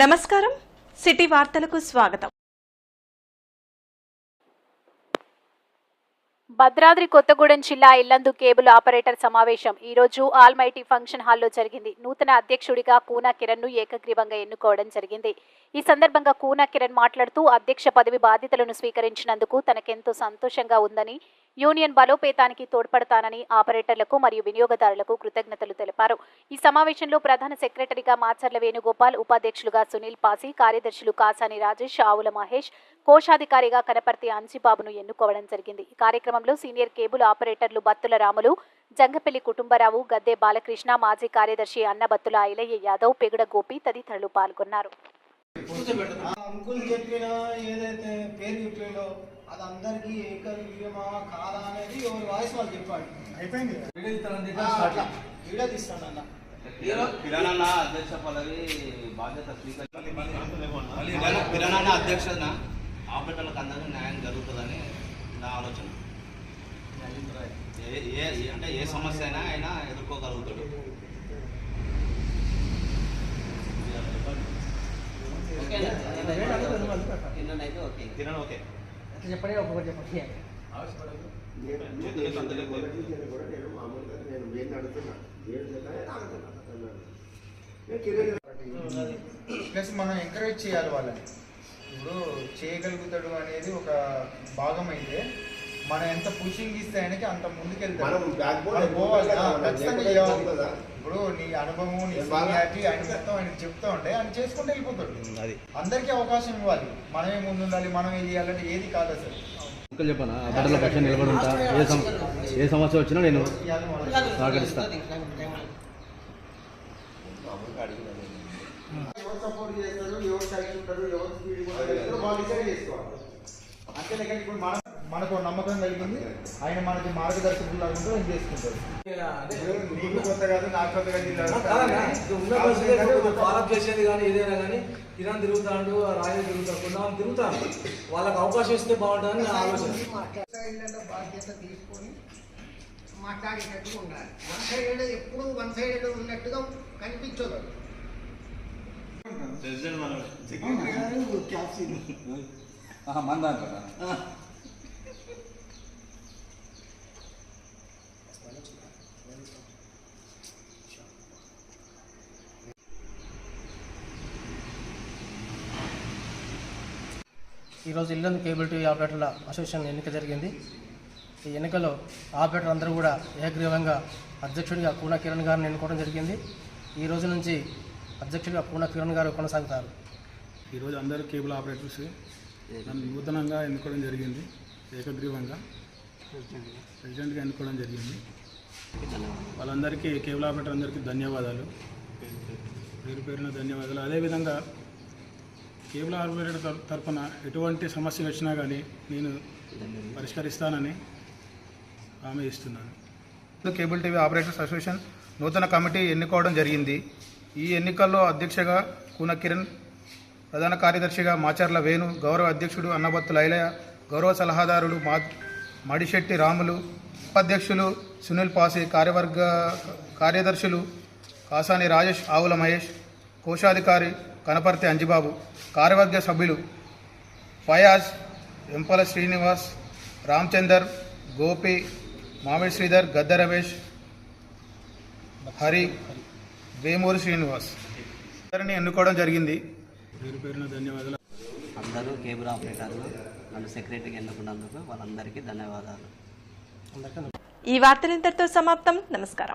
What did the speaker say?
నమస్కారం. సిటీ వార్తలకు స్వాగతం. భద్రాద్రి కొత్తగూడెం జిల్లా ఇల్లందు కేబుల్ ఆపరేటర్ సమావేశం. ఈ రోజు ఆల్మైటీ ఫంక్షన్ హాల్లో జరిగింది. నూతన అధ్యక్షుడిగా కూనా కిరణ్ను ఏకగ్రీవంగా ఎన్నుకోవడం జరిగింది. ఈ సందర్భంగా కూనా కిరణ్ మాట్లాడుతూ అధ్యక్ష పదవి బాధ్యతలను స్వీకరించినందుకు తనకెంతో సంతోషంగా ఉందని యూనియన్ బలోపేతానికి తోడ్పడతానని ఆపరేటర్లకు మరియు వినియోగదారులకు కృతజ్ఞతలు తెలిపారు. ఈ సమావేశంలో ప్రధాన సెక్రటరీగా మాచర్ల వేణుగోపాల్ ఉపాధ్యక్షులుగా సునీల్ పాసి కార్యదర్శులు కాసాని రాజేష్ ఆవుల మహేష్ కోశాధికారిగా కనపర్తి అంజిబాబును ఎన్నుకోవడం జరిగింది. ఈ కార్యక్రమంలో సీనియర్ కేబుల్ ఆపరేటర్లు బత్తుల రాములు జంగపల్లి కుటుంబరావు గద్దె బాలకృష్ణ మాజీ కార్యదర్శి అన్నబత్తుల ఐలయ్య యాదవ్ పెగుడ గోపి తదితరులు పాల్గొన్నారు. అంకుల్ చెప్పిన ఏదైతే పేరు అది అందరికీ ఏకరీయమా కాదా అనేది ఎవరి వాయిస్ వాళ్ళు చెప్పాలి. అయిపోయింది అట్లా. వీడియో తీస్తాను అన్న. కిరణ్ అధ్యక్ష పదవి బాధ్యత స్వీకరించి కిరణ్ అధ్యక్షన ఆపరేటర్లకు అందరికీ న్యాయం జరుగుతుందని నా ఆలోచన. ఏ ఏ ఏ- అంటే ఏ సమస్య అయినా ఆయన ఎదుర్కోగలుగుతాడు కిరణ్ ఓకే. చెప్పండి ఒక్కొక్కటి చెప్పండి చేతులు సంతలే కోరు. ప్లస్ మనం ఎంకరేజ్ చేయాలి వాళ్ళని ఇప్పుడు చేయగలుగుతాడు అనేది ఒక భాగం అయితే మనం ఎంత పుషింగ్ ఇస్తే ఆయనకి అంత ముందుకెళ్తాడు. మనం మనం మనం? ఇప్పుడు నీ అనుభవం నీ సీనియారిటీ ఆయన మొత్తం ఆయన చెప్తా ఉంటే ఆయన చేసుకుంటూ వెళ్ళిపోతాడు. అది. అందరికీ అవకాశం ఇవ్వాలి. మనమే ముందు ఉండాలి మనమే చేయాలంటే ఏది కాదు అసలు. చెప్పనా? అబద్ధాల పక్షం నిలబడి ఉంటా. ఏ సమ ఏ సమస్య వచ్చినా నేను. సహకరిస్తా. ఎవరు సపోర్ట్ చేస్తారు ఎవరు సైడ్ ఉంటారు ఎవరు స్పీడ్ ఉంటారు వాళ్ళు డిసైడ్ చేసుకోవాలి. అంతే లేక ఇప్పుడు మన మనకు ఒక నమ్మకం కలిగింది. ఆయన మనకి మార్గదర్శకులు లాగా ఆయన చేసుకుంటారు నీకు కొత్త కాదు నాకు కొత్త కాదు చేసేది కానీ ఏదైనా కానీ కిరణ్ తిరుగుతాడు రాజు తిరుగుతాడు కొంతమంది తిరుగుతాను వాళ్ళకి అవకాశం ఇస్తే బాగుంటుందని నా ఆలోచన బాధ్యత తీసుకొని మాట్లాడేటట్టుగా ఉండాలి వన్ సైడెడ్ ఎప్పుడు వన్ సైడెడ్ ఉన్నట్టుగా కనిపించదు ప్రెసిడెంట్ మనం ఈరోజు ఇల్లందు కేబుల్ టీవీ ఆపరేటర్ల అసోసియేషన్ ఎన్నిక జరిగింది. ఈ ఎన్నికలో ఆపరేటర్ అందరూ కూడా ఏకగ్రీవంగా అధ్యక్షుడిగా కూన కిరణ్ గారిని ఎన్నుకోవడం జరిగింది. ఈ రోజు నుంచి అధ్యక్షుడిగా కూన కిరణ్ గారు కొనసాగుతారు. ఈరోజు అందరూ కేబుల్ ఆపరేటర్స్ నన్ను నూతనంగా ఎన్నుకోవడం జరిగింది. ఏకగ్రీవంగా ప్రెసిడెంట్గా ఎన్నుకోవడం జరిగింది. వాళ్ళందరికీ కేబుల్ ఆపరేటర్ అందరికీ ధన్యవాదాలు. పేరు పేరున ధన్యవాదాలు. అదేవిధంగా కేబుల్ ఆపరేటర్ తర- తరపున ఎటువంటి సమస్య వచ్చినా కానీ నేను పరిష్కరిస్తానని హామీ ఇస్తున్నాను. కేబుల్ టీవీ ఆపరేటర్స్ అసోసియేషన్ నూతన కమిటీ ఎన్నుకోవడం జరిగింది. ఈ ఎన్నికల్లో అధ్యక్షగా కూన కిరణ్ ప్రధాన కార్యదర్శిగా మాచర్ల వేణు గౌరవ అధ్యక్షుడు అన్నబత్తు లైలయ్య గౌరవ సలహాదారుడు మా మడిశెట్టి రాములు ఉపాధ్యక్షులు సునీల్ పాసి కార్యవర్గ కార్యదర్శులు కాసాని రాజేష్ ఆవుల మహేష్ కోశాధికారి కనపర్తి అంజిబాబు. కార్యవర్గ సభ్యులు ఫయాజ్ ఎంపల శ్రీనివాస్ రామచందర్ గోపి మామిడి శ్రీధర్ గద్ద రమేష్ హరి వేమూరి శ్రీనివాస్. అందరిని ఎన్నుకోవడం జరిగింది. ధన్యవాదాలు. అందరూ కేబుల్ ఆపరేటర్లు నన్ను సెక్రటరీకి ఎన్నుకున్నందుకు వాళ్ళందరికీ ధన్యవాదాలు. ఈ వార్తలు ఇంతటితో సమాప్తం. నమస్కారం.